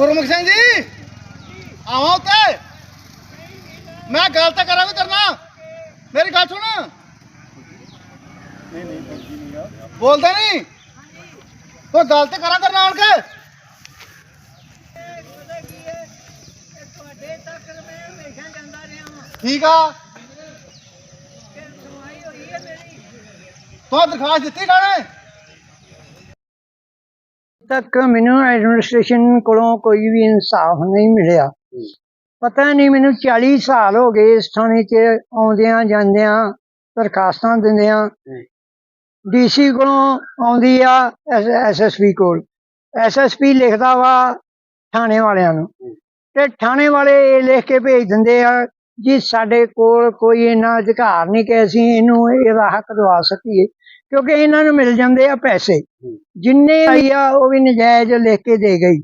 ਗੁਰਮੁਖ ਸਿੰਘ ਜੀ ਆਵਾਂ ਉੱਤੇ? ਮੈਂ ਗੱਲ ਤਾਂ ਕਰਾਂਗਾ ਤੇਰੇ ਨਾਲ। ਮੇਰੀ ਗੱਲ ਸੁਣ। ਨਹੀਂ ਨਹੀਂ ਬੋਲਦਾ ਨਹੀਂ ਕੋਈ ਗੱਲ ਤੇ ਕਰਾਂ ਤੇਰੇ ਨਾਲ ਆਣ ਕੇ? ਤੁਹਾਡੇ ਤੱਕ ਮੈਂ ਹਮੇਸ਼ਾ ਜਾਂਦਾ ਰਿਹਾ ਹਾਂ ਠੀਕ ਆ। ਤੇ ਸੁਣਵਾਈ ਹੋਈ ਹੈ ਮੇਰੀ ਤੂੰ ਦਰਖਾਸਤ ਦਿੱਤੀ ਗਾਣੇ ਤੱਕ ਮੈਨੂੰ ਐਡਮਿਨਿਸਟ੍ਰੇਸ਼ਨ ਕੋਲੋਂ ਕੋਈ ਵੀ ਇਨਸਾਫ ਨਹੀਂ ਮਿਲਿਆ। ਪਤਾ ਨਹੀਂ ਮੈਨੂੰ 40 ਸਾਲ ਹੋ ਗਏ ਇਸ ਥਾਣੇ 'ਚ ਆਉਂਦਿਆਂ ਜਾਂਦਿਆਂ ਦਰਖਾਸਤਾਂ ਦਿੰਦਿਆਂ। ਡੀਸੀ ਕੋਲੋਂ ਆਉਂਦੀ ਆ ਐਸਐਸਪੀ ਕੋਲ। ਐਸਐਸਪੀ ਲਿਖਦਾ ਵਾ ਥਾਣੇ ਵਾਲਿਆਂ ਨੂੰ। ਤੇ ਥਾਣੇ ਵਾਲੇ ਇਹ ਲਿਖ ਕੇ ਭੇਜ ਦਿੰਦੇ ਆ ਜੀ ਸਾਡੇ ਕੋਲ ਕੋਈ ਇਹਨਾਂ ਅਧਿਕਾਰ ਨਹੀਂ ਕਿ ਅਸੀਂ ਇਹਨੂੰ ਇਹਦਾ ਹੱਕ ਦਵਾ ਸਕੀਏ ਕਿਉਂਕਿ ਇਹਨਾਂ ਨੂੰ ਮਿਲ ਜਾਂਦੇ ਆ ਪੈਸੇ। ਜਿੰਨੇ ਆਈ ਆ, ਉਹ ਵੀ ਨਜਾਇਜ਼ ਲਿਖ ਕੇ ਦੇ ਗਈ।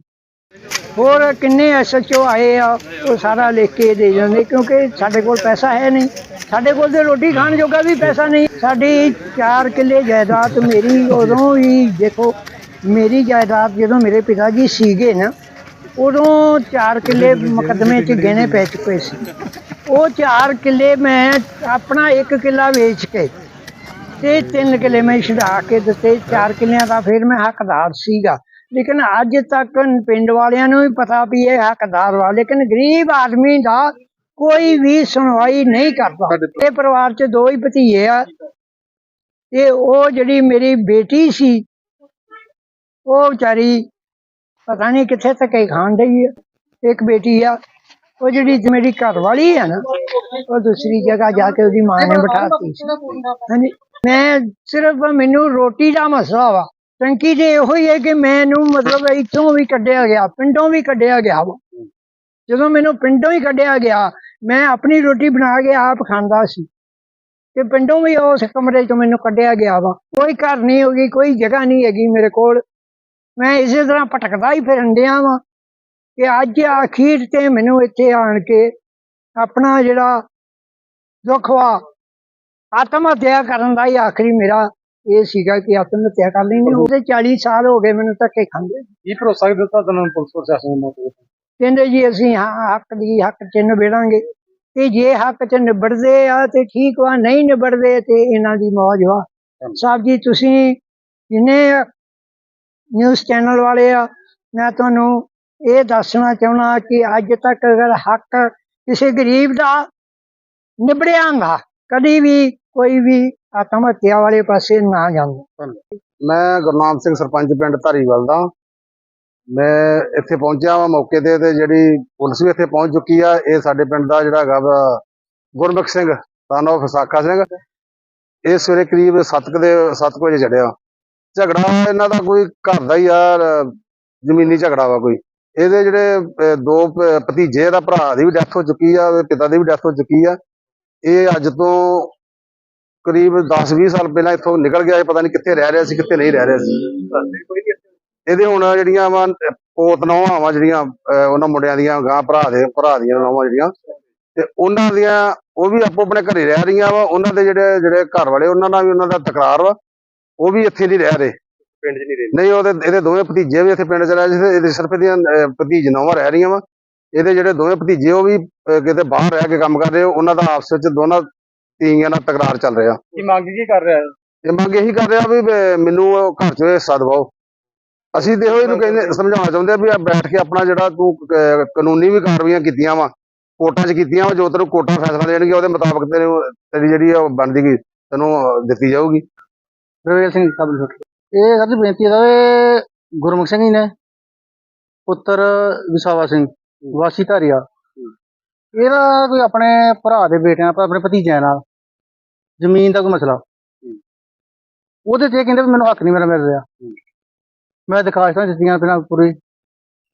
ਹੋਰ ਕਿੰਨੇ ਐਸਐਚਓ ਆਏ ਆ, ਉਹ ਸਾਰਾ ਲਿਖ ਕੇ ਦੇ ਜਾਂਦੇ, ਕਿਉਂਕਿ ਸਾਡੇ ਕੋਲ ਪੈਸਾ ਹੈ ਨਹੀਂ। ਸਾਡੇ ਕੋਲ ਤੇ ਰੋਟੀ ਖਾਣ ਜੋਗਾ ਵੀ ਪੈਸਾ ਨਹੀਂ। ਸਾਡੀ 4 ਕਿੱਲੇ ਜਾਇਦਾਦ ਮੇਰੀ, ਉਦੋਂ ਹੀ ਦੇਖੋ, ਮੇਰੀ ਜਾਇਦਾਦ ਜਦੋਂ ਮੇਰੇ ਪਿਤਾ ਜੀ ਸੀਗੇ ਨਾ, ਉਦੋਂ 4 ਕਿੱਲੇ ਮੁਕੱਦਮੇ 'ਚ ਗਹਿਣੇ ਪੈ ਚੁੱਕੇ ਸੀ। ਉਹ 4 ਕਿੱਲੇ ਮੈਂ ਆਪਣਾ 1 ਕਿੱਲਾ ਵੇਚ ਕੇ ਤੇ 3 ਕਿੱਲੇ ਮੈਂ ਛਡਾ ਕੇ ਦਿੱਤੇ 4 ਕਿੱਲਿਆਂ ਦਾ ਫਿਰ ਮੈਂ ਹੱਕਦਾਰ ਸੀਗਾ। ਲੇਕਿਨ ਅੱਜ ਤੱਕ ਪਿੰਡ ਵਾਲਿਆਂ ਨੂੰ ਵੀ ਪਤਾ ਵੀ ਇਹ ਹੱਕਦਾਰ ਵਾ ਲੇਕਿਨ ਗਰੀਬ ਆਦਮੀ ਦਾ ਕੋਈ ਵੀ ਸੁਣਵਾਈ ਨਹੀਂ ਕਰਦਾ। ਇਹ ਪਰਿਵਾਰ 'ਚ ਦੋ ਹੀ ਭਤੀਏ ਆ ਤੇ ਉਹ ਜਿਹੜੀ ਮੇਰੀ ਬੇਟੀ ਸੀ ਉਹ ਵਿਚਾਰੀ ਪਤਾ ਨਹੀਂ ਕਿੱਥੇ ਧੱਕੇ ਖਾਣ ਡਈ ਆ। ਇੱਕ ਬੇਟੀ ਆ ਉਹ ਜਿਹੜੀ ਮੇਰੀ ਘਰ ਵਾਲੀ ਆ ਨਾ ਉਹ ਦੂਸਰੀ ਜਗ੍ਹਾ ਜਾ ਕੇ ਉਹਦੀ ਮਾਂ ਨੇ ਬਿਠਾਤੀ ਹਾਂਜੀ। ਮੈਂ ਸਿਰਫ ਮੈਨੂੰ ਰੋਟੀ ਦਾ ਮਸਲਾ ਵਾ। ਟੰਕੀ ਤੇ ਇਹੋ ਹੀ ਹੈ ਕਿ ਮੈਨੂੰ ਮਤਲਬ ਇੱਥੋਂ ਵੀ ਕੱਢਿਆ ਗਿਆ, ਪਿੰਡੋਂ ਵੀ ਕੱਢਿਆ ਗਿਆ ਵਾ। ਜਦੋਂ ਮੈਨੂੰ ਪਿੰਡੋਂ ਹੀ ਕੱਢਿਆ ਗਿਆ, ਮੈਂ ਆਪਣੀ ਰੋਟੀ ਬਣਾ ਕੇ ਆਪ ਖਾਂਦਾ ਸੀ। ਤੇ ਪਿੰਡੋਂ ਵੀ ਉਸ ਕਮਰੇ ਚੋਂ ਮੈਨੂੰ ਕੱਢਿਆ ਗਿਆ ਵਾ। ਕੋਈ ਘਰ ਨਹੀਂ ਹੋਗੀ, ਕੋਈ ਜਗ੍ਹਾ ਨਹੀਂ ਹੈਗੀ ਮੇਰੇ ਕੋਲ। ਮੈਂ ਇਸੇ ਤਰ੍ਹਾਂ ਭਟਕਦਾ ਹੀ ਫਿਰਨ ਡਿਆ ਵਾਂ ਕਿ ਅੱਜ ਆਖੀਰ ਤੇ ਮੈਨੂੰ ਇੱਥੇ ਆਣ ਕੇ ਆਪਣਾ ਜਿਹੜਾ ਦੁੱਖ ਵਾ ਆਤਮ ਹੱਤਿਆ ਕਰਨ ਦਾ ਹੀ ਆਖਰੀ ਮੇਰਾ ਇਹ ਸੀਗਾ ਕਿ ਆਤਮ ਹੱਤਿਆ ਕਰ ਲੈਣੀ ਉਹਦੇ 40 ਸਾਲ ਹੋ ਗਏ ਮੈਨੂੰ ਧੱਕੇ ਖਾਂਦੇ। ਕੀ ਭਰੋਸਾ ਦਿੱਤਾ ਤੁਹਾਨੂੰ ਪੁਲਿਸ ਪ੍ਰਸ਼ਾਸਨ ਨੇ? ਕਹਿੰਦੇ ਜੀ ਅਸੀਂ ਹੱਕ ਦੀ ਹੱਕ ਚ ਨਿਬੜਾਂਗੇ। ਤੇ ਜੇ ਹੱਕ ਚ ਨਿਬੜਦੇ ਆ ਤੇ ਠੀਕ ਵਾ ਨਹੀਂ ਨਿਬੜਦੇ ਤੇ ਇਹਨਾਂ ਦੀ ਮੌਜ ਵਾ। ਸਾਹਿਬ ਜੀ ਤੁਸੀਂ ਜਿੰਨੇ ਨਿਊਜ਼ ਚੈਨਲ ਵਾਲੇ ਆ ਮੈਂ ਤੁਹਾਨੂੰ ਇਹ ਦੱਸਣਾ ਚਾਹਣਾ ਕਿ ਅੱਜ ਤੱਕ ਅਗਰ ਹੱਕ ਕਿਸੇ ਗਰੀਬ ਦਾ ਨਿਬੜਿਆਂਗਾ ਕਦੀ ਵੀ ਕੋਈ ਵੀ ਆਤਮ ਹੱਤਿਆ ਵਾਲੇ ਪਾਸੇ ਨਾ ਜਾਂਦਾ। ਮੈਂ ਗੁਰਨਾਮ ਸਿੰਘ ਸਰਪੰਚ ਪਿੰਡ ਧਾਰੀਵਾਲ ਦਾ। ਮੈਂ ਇੱਥੇ ਪਹੁੰਚਿਆ ਵਾਂ ਮੌਕੇ ਤੇ ਤੇ ਜਿਹੜੀ ਪੁਲਿਸ ਵੀ ਇੱਥੇ ਪਹੁੰਚ ਚੁੱਕੀ ਆ। ਇਹ ਸਾਡੇ ਪਿੰਡ ਦਾ ਜਿਹੜਾ ਹੈਗਾ ਗੁਰਮੁਖ ਸਿੰਘ, son of ਫਸਾਖਾ ਸਿੰਘ। ਇਹ ਸਵੇਰੇ ਕਰੀਬ 7 ਦੇ 7 ਵਜੇ ਚੜਿਆ। ਝਗੜਾ ਇਹਨਾਂ ਦਾ ਕੋਈ ਘਰ ਦਾ ਹੀ ਆ, ਜ਼ਮੀਨੀ ਝਗੜਾ ਵਾ ਕੋਈ। ਇਹਦੇ ਜਿਹੜੇ ਦੋ ਭਤੀਜੇ ਦਾ ਭਰਾ ਦੀ ਵੀ ਡੈਥ ਹੋ ਚੁੱਕੀ ਆ ਪਿਤਾ ਦੀ ਵੀ ਡੈਥ ਹੋ ਚੁੱਕੀ ਆ। ਇਹ ਅੱਜ ਤੋਂ ਕਰੀਬ 10-20 ਸਾਲ ਪਹਿਲਾਂ ਇੱਥੋਂ ਨਿਕਲ ਗਿਆ ਇਹ ਪਤਾ ਨਹੀਂ ਕਿੱਥੇ ਰਹਿ ਰਿਹਾ ਸੀ ਕਿੱਥੇ ਨਹੀਂ ਰਹਿ ਰਿਹਾ ਸੀ। ਇਹਦੇ ਹੁਣ ਜਿਹੜੀਆਂ ਵਾ ਪੋਤ ਨੌਵਾਂ ਵਾ ਜਿਹੜੀਆਂ ਉਹਨਾਂ ਮੁੰਡਿਆਂ ਦੀਆਂ ਗਾਂ ਭਰਾ ਦੇ ਭਰਾ ਦੀਆਂ ਨੌਵਾਂ ਜਿਹੜੀਆਂ ਤੇ ਉਹਨਾਂ ਦੀਆਂ ਉਹ ਵੀ ਆਪੋ ਆਪਣੇ ਘਰੇ ਰਹਿ ਰਹੀਆਂ ਵਾ ਉਹਨਾਂ ਦੇ ਜਿਹੜੇ ਜਿਹੜੇ ਘਰ ਵਾਲੇ ਉਹਨਾਂ ਨਾਲ ਵੀ ਉਹਨਾਂ ਦਾ ਤਕਰਾਰ ਵਾ ਉਹ ਵੀ ਇੱਥੇ ਨਹੀਂ ਰਹਿ ਰਹੇ। ਪਿੰਡ 'ਚ ਨਹੀਂ ਰਹਿੰਦੇ। ਨਹੀਂ ਉਹਦੇ ਇਹਦੇ ਦੋਵੇਂ ਭਤੀਜੇ ਵੀ ਇੱਥੇ ਪਿੰਡ ਚ ਰਹਿ ਰਹੇ ਇਹਦੇ ਸਿਰਫ ਇਹਦੀਆਂ ਭਤੀਜ ਨੌਵਾਂ ਰਹਿ ਰਹੀਆਂ ਵਾ। ਇਹਦੇ ਜਿਹੜੇ ਦੋਵੇਂ ਭਤੀਜੇ ਉਹ ਵੀ ਕਿਤੇ ਬਾਹਰ ਰਹਿ ਕੇ ਕੰਮ ਕਰ ਰਹੇ ਉਹਨਾਂ ਦਾ ਆਪਸ ਵਿੱਚ ਦੋਨਾਂ ਤੀਆਂ ਨਾਲ ਤਕਰਾਰ ਚੱਲ ਰਿਹਾ। ਕੀ ਮੰਗ ਕੀ ਕਰ ਰਿਹਾ ਇਹ ਮੰਗ ਇਹੀ ਕਰ ਰਿਹਾ ਵੀ ਬ- ਮੈਨੂੰ ਉਹ ਘਰ ਚ ਹਿੱਸਾ ਦਿਵਾਓ। ਅਸੀਂ ਤੇ ਇਹੋ ਇਹਨੂੰ ਕਹਿੰਦੇ ਸਮਝਾਉਣਾ ਚਾਹੁੰਦੇ ਆ ਵੀ ਆ ਬੈਠ ਕੇ ਆਪਣਾ ਜਿਹੜਾ ਤੂੰ ਕ- ਕਾਨੂੰਨੀ ਵੀ ਕਾਰਵਾਈਆਂ ਕੀਤੀਆਂ ਵਾ ਕੋਰਟਾਂ 'ਚ ਕੀਤੀਆਂ ਵਾ ਜੋ ਤੈਨੂੰ ਕੋਰਟਾਂ ਫੈਸਲਾ ਦੇਣਗੇ ਉਹਦੇ ਮੁਤਾਬਕ ਤੈਨੂੰ ਤੇਰੀ ਜਿਹੜੀ ਉਹ ਬਣਦੀ ਗਈ ਤੈਨੂੰ ਅਹ, ਦਿੱਤੀ ਜਾਊਗੀ। ਰਵੇਲ ਸਿੰਘ ਸਭ ਇਹ ਸਰ ਜੀ ਬੇਨਤੀ ਹੈ ਵੀ ਗੁਰਮੁਖ ਸਿੰਘ ਜੀ ਨੇ ਪੁੱਤਰ ਵਿਸਾਵਾ ਸਿੰਘ ਵਾਸੀ ਧਾਰੀਆ ਇਹਦਾ ਕੋਈ ਆਪਣੇ ਭਰਾ ਦੇ ਬੇਟਿਆਂ ਪਰ ਆਪਣੇ ਭਤੀਜਿਆਂ ਨਾਲ ਜ਼ਮੀਨ ਦਾ ਕੋਈ ਮਸਲਾ। ਉਹਦੇ ਤੇ ਇਹ ਕਹਿੰਦੇ ਵੀ ਮੈਨੂੰ ਹੱਕ ਨਹੀਂ ਮੇਰਾ ਮਿਲ ਰਿਹਾ। ਮੈਂ ਦਿਖਾਸ਼ਤਾਂ ਦਿੱਤੀਆਂ ਪਹਿਲਾਂ ਪੂਰੀ।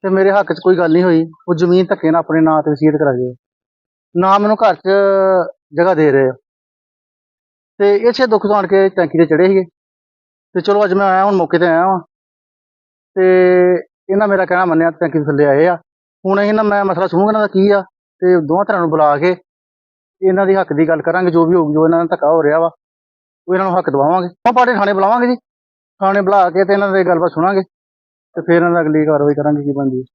ਤੇ ਮੇਰੇ ਹੱਕ 'ਚ ਕੋਈ ਗੱਲ ਨਹੀਂ ਹੋਈ। ਉਹ ਜ਼ਮੀਨ ਧੱਕੇ ਨਾਲ ਆਪਣੇ ਨਾਂ ਤੇ ਵਸੀਅਤ ਕਰਾ ਗਏ। ਨਾ ਮੈਨੂੰ ਘਰ 'ਚ ਜਗ੍ਹਾ ਦੇ ਰਹੇ। ਤੇ ਇਸੇ ਦੁੱਖ ਤੋਂ ਆਣ ਕੇ ਟੈਂਕੀ ਤੇ ਚੜੇ ਸੀਗੇ। ਤੇ ਚਲੋ ਅੱਜ ਮੈਂ ਆਇਆ ਹੁਣ ਮੌਕੇ ਤੇ ਆਇਆ ਵਾਂ। ਤੇ ਇਹਨਾਂ ਮੇਰਾ ਕਹਿਣਾ ਮੰਨਿਆ ਟੈਂਕੀ ਦੇ ਥੱਲੇ ਆਏ ਆ। ਹੁਣ ਇਹਨਾਂ ਮੈਂ ਮਸਲਾ ਸੁਣੂਗਾ ਇਹਨਾਂ ਦਾ ਕੀ ਆ। ਤੇ ਦੋਵਾਂ ਤਰ੍ਹਾਂ ਨੂੰ ਬੁਲਾ ਕੇ ਇਹਨਾਂ ਦੀ ਹੱਕ ਦੀ ਗੱਲ ਕਰਾਂਗੇ, ਜੋ ਵੀ ਹੋਊਗੀ ਜੋ ਇਹਨਾਂ ਦਾ ਧੱਕਾ ਹੋ ਰਿਹਾ ਵਾ, ਉਹ ਇਹਨਾਂ ਨੂੰ ਹੱਕ ਦਿਵਾਵਾਂਗੇ। ਉਹ ਪਾਰਟੀ ਥਾਣੇ ਬੁਲਾਵਾਂਗੇ ਜੀ। ਥਾਣੇ ਬੁਲਾ ਕੇ ਤੇ ਇਹਨਾਂ ਦੀ ਗੱਲਬਾਤ ਸੁਣਾਂਗੇ ਤੇ ਫਿਰ ਇਹਨਾਂ ਦਾ ਅਗਲੀ ਕਾਰਵਾਈ ਕਰਾਂਗੇ ਕੀ ਬਣਦੀ